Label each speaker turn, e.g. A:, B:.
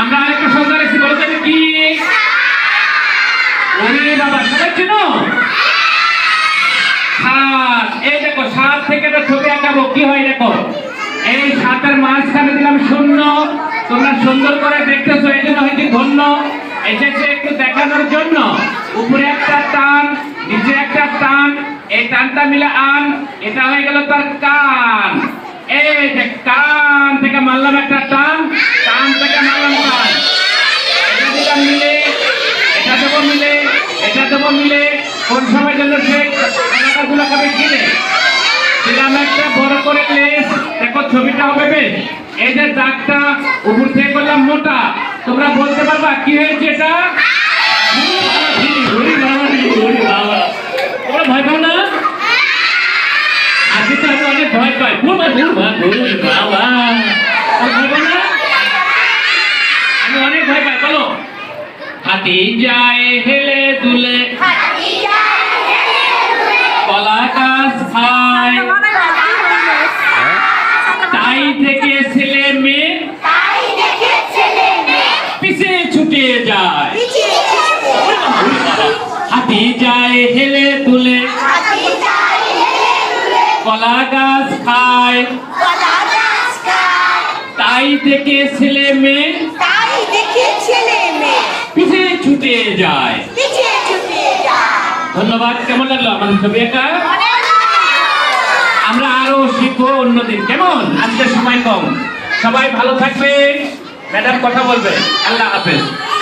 A: আমরা আরেকটা সংখ্যা রেখেছি বলো তো এটা কি? ওরে বাবা সবাই চেনো সাত এই দেখো সাত থেকে একটা ছবি আঁকাবো, কি হয় দেখো? এই সাতের মাঝখানে দিলাম শূন্য, তোমরা সুন্দর করে দেখতেছো, এই জন্য হয়তো ধন্য। এসেছে একটু দেখানোর জন্য। উপরে একটা টান, নিচে একটা টান, এই টানটা মিলে আন, এটা হয়ে গেল তার কান। এই যে কান থেকে মারলাম একটা টান টান থেকে মারলাম টান এটা দিলাম মিলে এটা দেবো মিলে এটা দেবো মিলে কোন সময় জন্য সে এলাকাগুলো খাবে কিনে দিলাম একটা বড় করে লেস দেখো ছবিটা হবে বেশ। এই যে দাগটা উপর থেকে করলাম মোটা। তোমরা বলতে পারবা কি হয়েছে এটা। তোমরা ভয় পাও না? আজকে তো আমি অনেক ভয় পাই। ভুল ভয়, ভুল বাবা। হাতি যায় হেলে দুলে কলা গাছ খায় তাই থেকে ছেলে মেয়ে পিছে ছুটে যায় হাতি যায় হেলে দুলে কলা গাছ খায় তাই থেকে ছেলে মেয়ে পিছে যায়। ধন্যবাদ কেমন লাগল আমাদের ছবি একটা? আমরা আরও শিখব অন্যদিন কেমন? আজকে সময় কম। সবাই ভালো থাকবে। ম্যাডাম কথা বলবে। আল্লাহ হাফেজ।